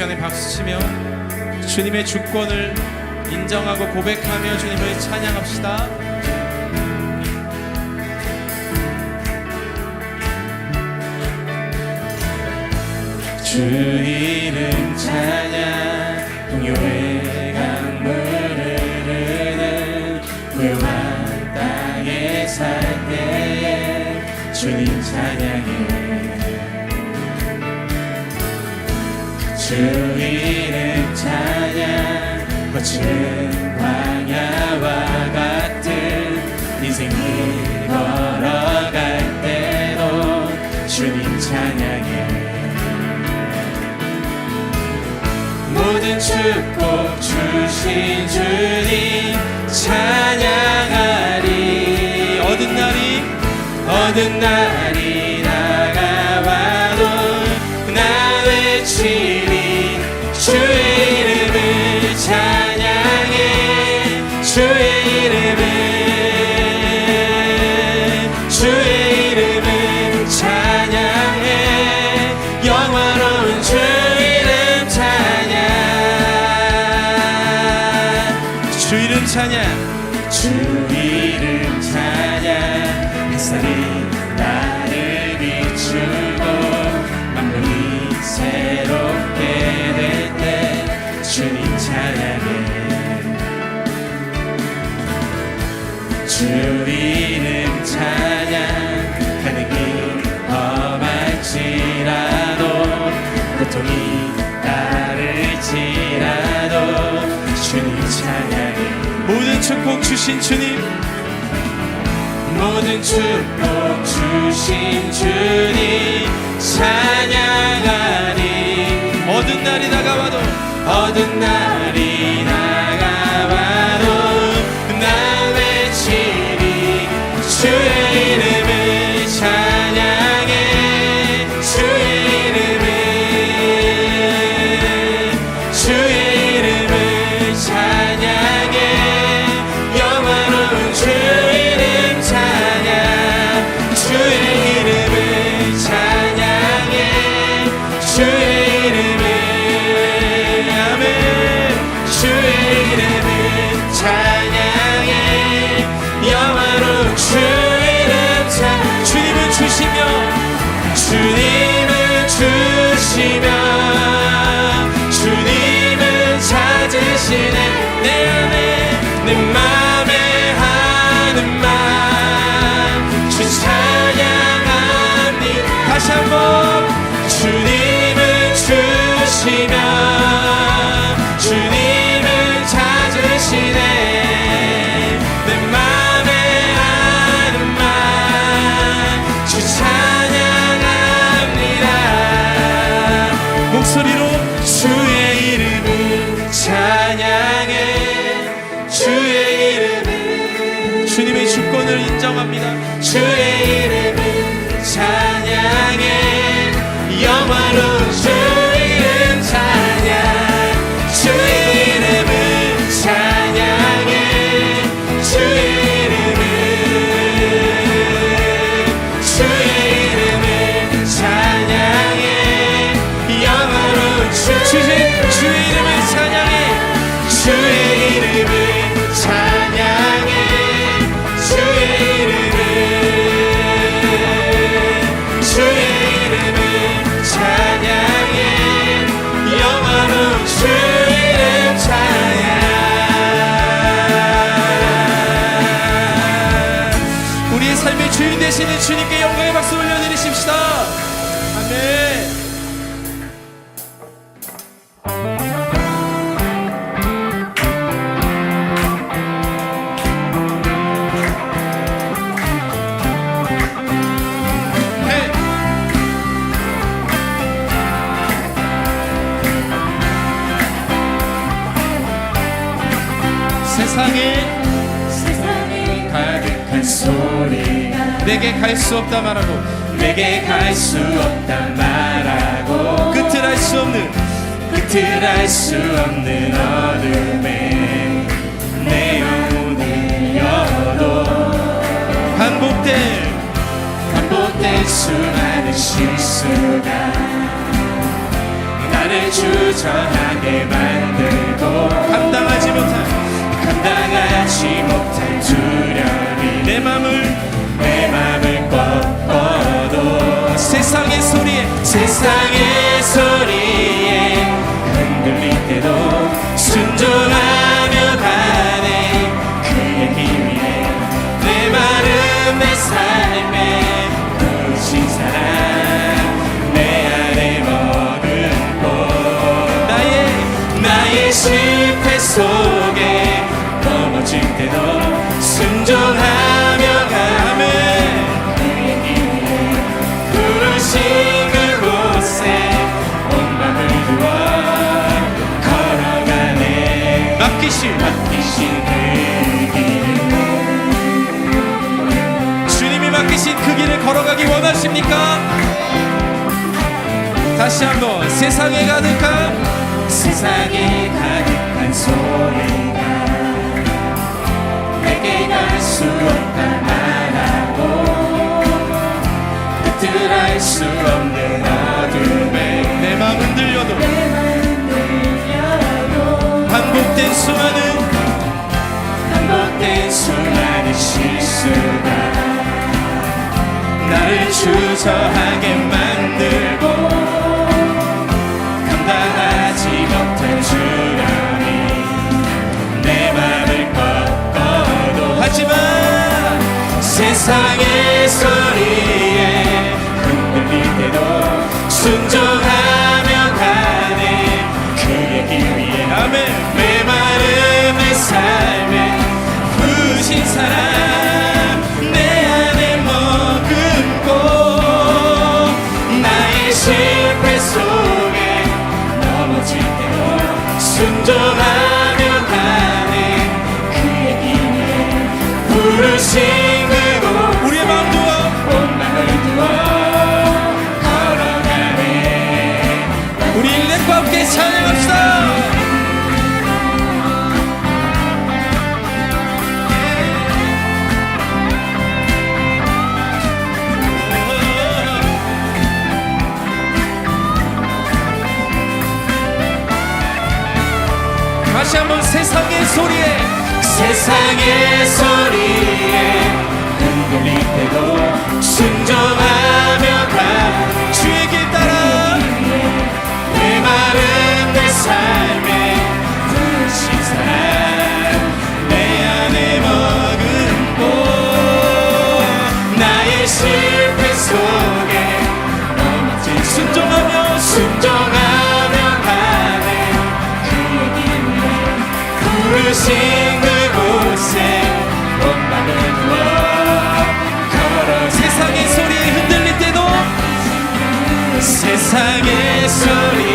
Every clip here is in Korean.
시간에 박수치며 주님의 주권을 인정하고 고백하며 주님을 찬양합시다. 주 이름 찬양 동요의 주 이름 찬양. 거친 광야와 같은 인생을 걸어갈 때도 주님 찬양해. 모든 축복 주신 주님 찬양하리. 얻은 날이 얻은 날이 찬 축복 주신 주님. 모든 축복 주신 주님. 찬양하리. 어두운 날이 다가와도 어두운 날 주님께 수 없다 말하고 내게 갈 수 없다 말하고 끝을 알 수 없는 끝을 알 수 없는 어둠에 내 영혼을 열어도 반복될 반복될 수많은 실수가 나를 주저하게 만들고 감당하지 못할 감당하지 못할 두려움이 내 맘을 내 맘을 세상의 소리에 세상의 소리에 흔들릴 때도 순종하며 가네. 그의 힘 위에 내 마음 내 삶에 부신 사랑 내 안에 머금고 나의 나의 실 다시 한번 세상에 가득한 세상에 가득한 소리가 내게 갈 수 없다 말하고 끝을 알수 없는 어둠에 내 마음 흔들려도 반복된 수많은 반복된 수많은 실수가 나를 주저하게 만 세상의 소리 다시 한번 세상의 소리에 세상의 소리에 흔들릴 때도 순종하며 가. 주의 길 따라 내 마음 내삶 그곳에 온 맘을 두어 걸어 세상의 소리에 흔들릴 때도 세상의 소리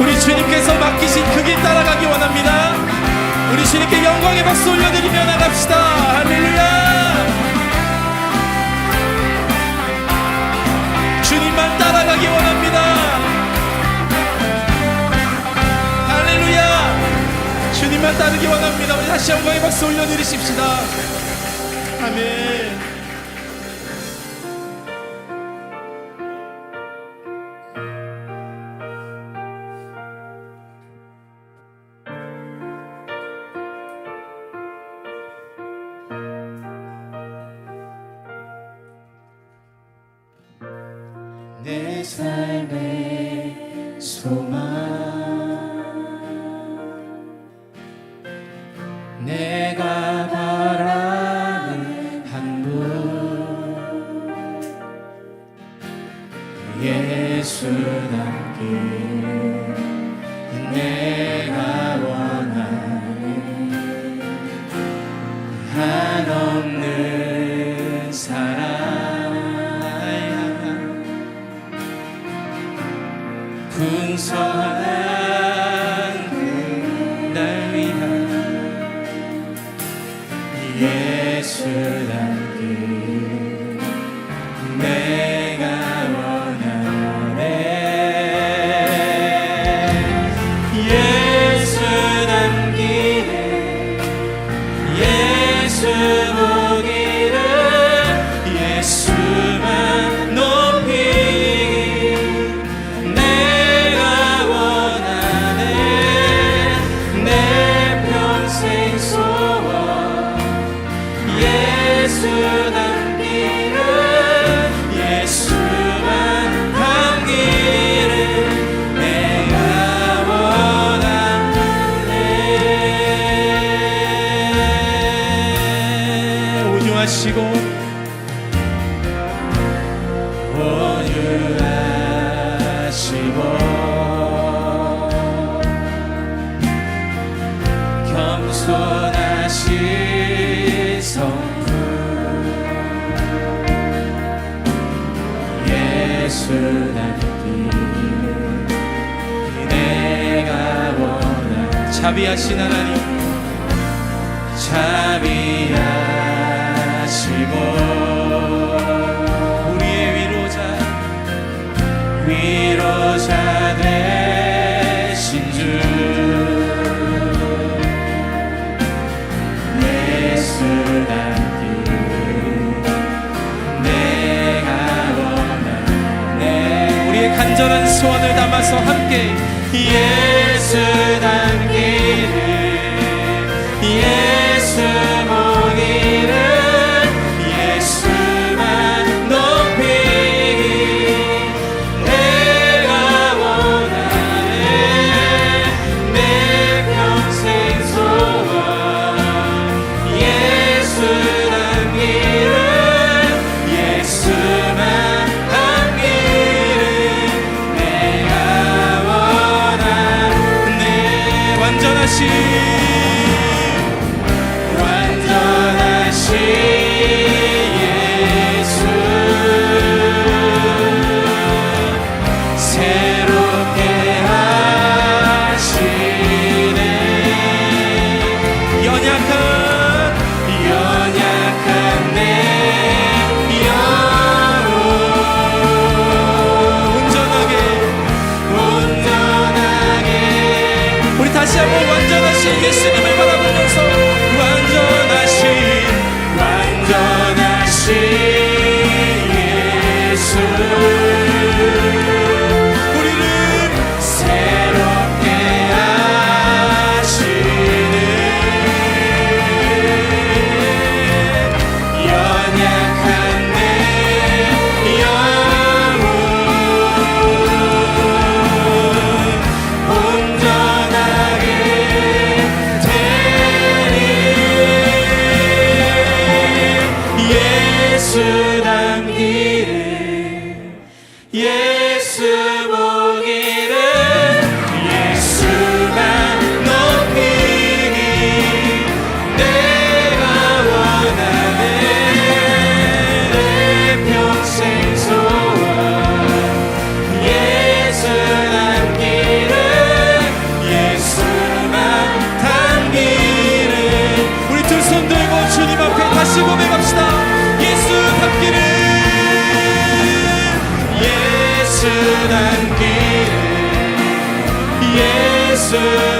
우리 주님께서 맡기신 그길 따라가기 원합니다. 우리 주님께 영광의 박수 올려드리며 나갑시다 따르기 원합니다. 우리 다시 영광의 박수 올려드리십시다. 아멘 자비하신 하나님 자비하시고 우리의 위로자 위로자 되신 주 예수 나 간절한 소원을 담아서 함께 예. say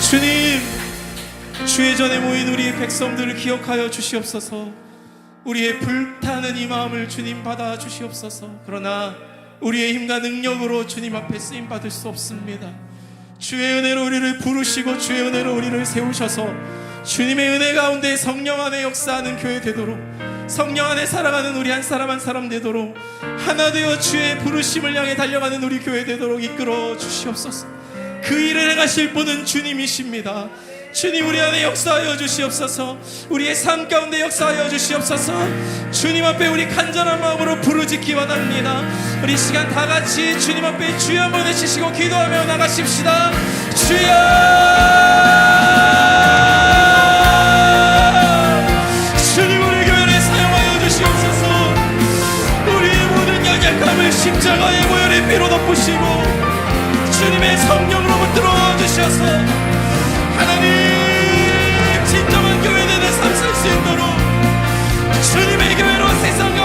주님 주의 전에 모인 우리의 백성들을 기억하여 주시옵소서. 우리의 불타는 이 마음을 주님 받아 주시옵소서. 그러나 우리의 힘과 능력으로 주님 앞에 쓰임 받을 수 없습니다. 주의 은혜로 우리를 부르시고 주의 은혜로 우리를 세우셔서 주님의 은혜 가운데 성령 안에 역사하는 교회 되도록 성령 안에 살아가는 우리 한 사람 한 사람 되도록 하나 되어 주의 부르심을 향해 달려가는 우리 교회 되도록 이끌어 주시옵소서 그 일을 행하실 분은 주님이십니다. 주님 우리 안에 역사하여 주시옵소서. 우리의 삶 가운데 역사하여 주시옵소서. 주님 앞에 우리 간절한 마음으로 부르짖기 원합니다. 우리 시간 다 같이 주님 앞에 주여 한번 외치시고 기도하며 나가십시다. 주여! 십자가의 보혈의 피로 덮으시고 주님의 붙 들어 주셔서 하나님 진정한 교회 되는 삶살수 있도록 주님의 교회로 세상 가